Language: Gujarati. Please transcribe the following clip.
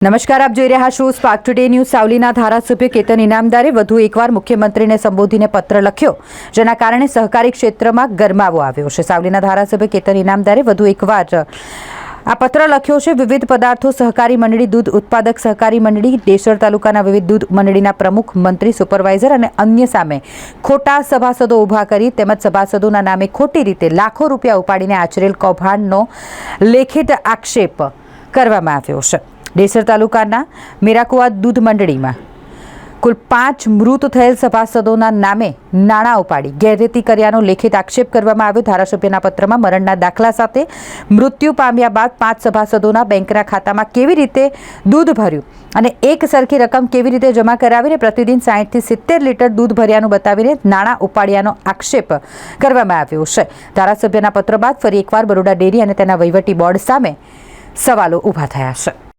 નમસ્કાર, આપ જોઈ રહ્યા છો સ્પાર્ક ટુડે ન્યૂઝ સાવલીના ધારાસભ્ય કેતન ઇનામદારે વધુ એકવાર મુખ્યમંત્રીને સંબોધીને પત્ર લખ્યો, જેના કારણે સહકારી ક્ષેત્રમાં ગરમાવો આવ્યો છે. સાવલીના ધારાસભ્ય કેતન ઇનામદારે વધુ એકવાર આ પત્ર લખ્યો છે, વિવિધ પદાર્થો સહકારી મંડળી, દૂધ ઉત્પાદક સહકારી મંડળી, દેસર તાલુકાના વિવિધ દૂધ મંડળીના પ્રમુખ, મંત્રી, સુપરવાઇઝર અને અન્ય સામે ખોટા સભાસદો ઊભા કરી તેમજ સભાસદોના નામે ખોટી રીતે લાખો રૂપિયા ઉપાડીને આચરેલ કૌભાંડનો લેખિત આક્ષેપ કરવામાં આવ્યો છે. ડેસર તાલુકાના મેરાકુવા દૂધ મંડળીમાં. કુલ પાંચ મૃત થયેલ સભાસદોના નામે નાણાં ઉપાડી ગેરરીતિ કર્યાનો લેખિત આક્ષેપ કરવામાં આવ્યો. ધારાસભ્યના પત્રમાં મરણના દાખલા સાથે મૃત્યુ પામ્યા બાદ પાંચ સભાસદોના બેંકના ખાતામાં કેવી રીતે દૂધ ભર્યું અને એક સરખી રકમ કેવી રીતે જમા કરાવીને પ્રતિદિન સાહીઠથી સિત્તેર લીટર દૂધ ભર્યાનું બતાવીને નાણાં ઉપાડ્યાનો આક્ષેપ કરવામાં આવ્યો છે. ધારાસભ્યના પત્ર બાદ ફરી એકવાર બરોડા ડેરી અને તેના વહીવટી બોર્ડ સામે સવાલો ઊભા થયા છે.